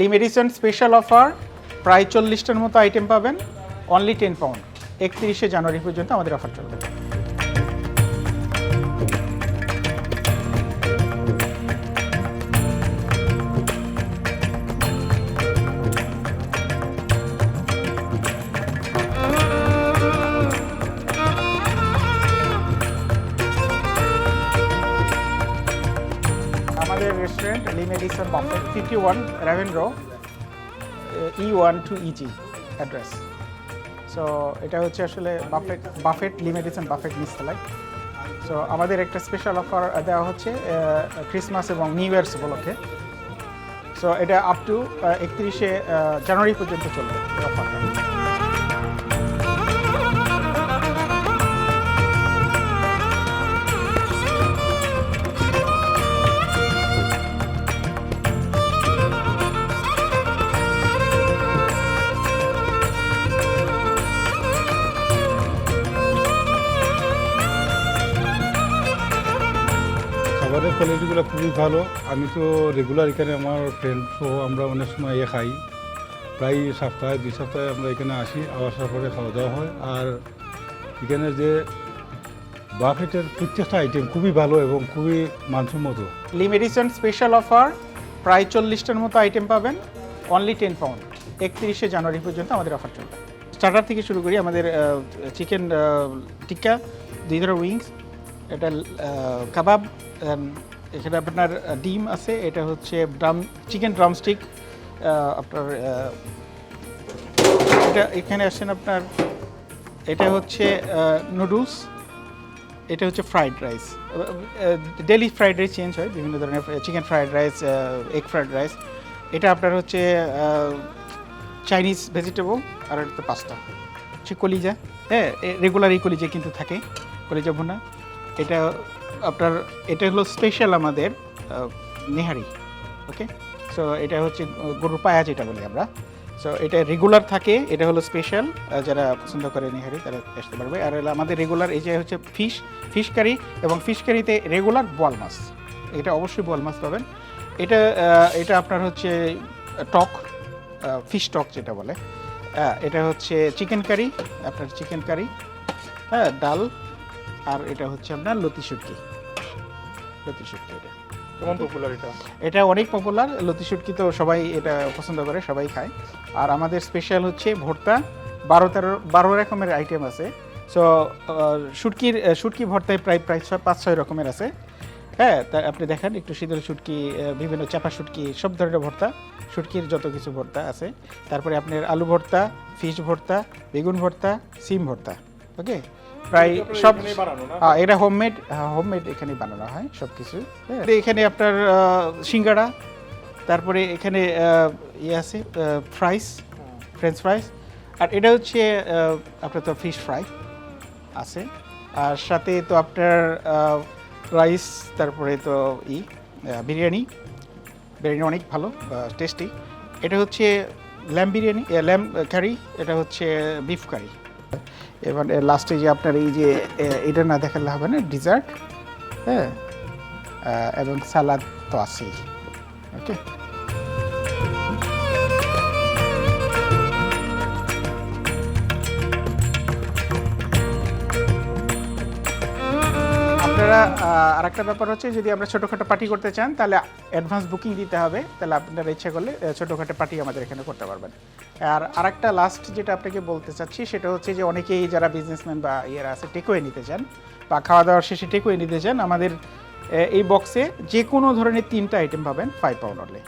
Limitation special offer প্রায় চল্লিশটার মতো item পাবেন অনলি টেন পাউন্ড একত্রিশে জানুয়ারি পর্যন্ত আমাদের অফার চলবে। রেস্টুরেন্ট লিমেডিসন buffet fifty one রেভেন্ড্র E one two easy address so এটা হচ্ছে আসলে বাফেট বাফেট লিমেডিসন বাফেট নিচতলায়। সো আমাদের একটা স্পেশাল অফার দেওয়া হচ্ছে ক্রিসমাস এবং নিউ ইয়ার্স উপলক্ষে। সো এটা আপ টু একত্রিশে জানুয়ারি পর্যন্ত চলবে। অফারটা কোয়ালিটিগুলো খুবই ভালো। আমি তো রেগুলার এখানে আমার ফ্রেন্ড সহ আমরা অনেক সময় এ খাই। প্রায় সপ্তাহে, দুই সপ্তাহে আমরা এখানে আসি, আসার পরে খাওয়া দাওয়া হয়। আর এখানে যে বাফেটের প্রত্যেকটা আইটেম খুবই ভালো এবং খুবই মানসম্মত। লিমিটেশন স্পেশাল অফার প্রায় চল্লিশটার মতো আইটেম পাবেন। অনলি টেন পাউন্ড একত্রিশে জানুয়ারি পর্যন্ত আমাদের অফার চলবে। স্টার্টার থেকে শুরু করি, আমাদের চিকেন টিক্কা, দুই ধরনের উইংস এটা কাবাব এখানে আপনার ডিম আছে, এটা হচ্ছে ড্রাম, চিকেন ড্রামস্টিক আপনার এটা, এখানে আসেন আপনার, এটা হচ্ছে নুডলস, এটা হচ্ছে fried rice daily fried rice change হয়, বিভিন্ন ধরনের chicken fried rice egg fried rice, এটা আপনার হচ্ছে চাইনিজ ভেজিটেবল, আর একটা পাস্তা, হচ্ছে কলিজা হ্যাঁ রেগুলার এই কলিজা কিন্তু থাকে, কলিজা ভুনা। এটা আপনার, এটা হলো স্পেশাল আমাদের নেহারি ওকে সো এটা হচ্ছে গরুর পায়া যেটা বলি আমরা। সো এটা রেগুলার থাকে, এটা হলো স্পেশাল যারা পছন্দ করে নিহারি, তারা আসতে পারবে। আর আমাদের রেগুলার এই যে হচ্ছে ফিশ ফিশ কারি এবং ফিশ কারিতে রেগুলার বোয়াল মাছ। এটা অবশ্যই বোয়াল মাছ পাবেন। এটা এটা আপনার হচ্ছে টক ফিশ টক যেটা বলে। এটা হচ্ছে চিকেন কারি আপনার চিকেন কারি হ্যাঁ ডাল। আর এটা হচ্ছে আপনার লতি শুটকি। লতি শুটকি এটা। কেমন পপুলার এটা? এটা অনেক পপুলার লতি শুটকি তো সবাই এটা পছন্দ করে সবাই খায়। আর আমাদের স্পেশাল হচ্ছে ভর্তা বারো তেরো বারো রকমের আইটেম আছে। সো শুটকির শুটকি ভর্তায় প্রায় প্রায় ছয় পাঁচ ছয় রকমের আছে। হ্যাঁ তা আপনি দেখেন একটু শীতল শুটকি বিভিন্ন চাপা শুটকি সব ধরনের ভর্তা শুটকির যত কিছু ভর্তা আছে। তারপরে আপনার আলু ভর্তা ফিশ ভর্তা বেগুন ভর্তা সিম ভর্তা ওকে এটা সব হ্যাঁ, এটা হোমমেড হোমমেড এখানে বানানো হয় সব কিছু হ্যাঁ এখানে আপনার সিঙ্গাড়া তারপরে এখানে ইয়ে আছে ফ্রাইস ফ্রেঞ্চ ফ্রাইস আর এটা হচ্ছে আপনার তো ফিশ ফ্রাই আছে। আর সাথে তো আপনার রাইস তারপরে তো ই বিরিয়ানি। বিরিয়ানি অনেক ভালো টেস্টি এটা হচ্ছে ল্যাম বিরিয়ানি ল্যাম কারি এটা হচ্ছে বিফ কারি এবার লাস্টে যে আপনার এই যে এটা না দেখালে হবে না ডিজার্ট হ্যাঁ? এবং সালাদ তো আছেই ওকে আপনারা আর একটা ব্যাপার হচ্ছে, যদি আমরা ছোটোখাটো পার্টি করতে চান, তাহলে অ্যাডভান্স বুকিং দিতে হবে। তাহলে আপনারা ইচ্ছা করলে ছোটোখাটো পার্টি আমাদের এখানে করতে পারবেন। আর আরেকটা লাস্ট যেটা আপনাকে বলতে চাচ্ছি, সেটা হচ্ছে যে অনেকেই যারা বিজনেসম্যান বা ইয়েরা আছে টেকওয়ে নিতে চান বা খাওয়া দাওয়ার শেষে টেকওয়ে নিতে চান, আমাদের এই বক্সে যে কোনো ধরনের তিনটা আইটেম পাবেন ফাইভ পাউন্ড অনলি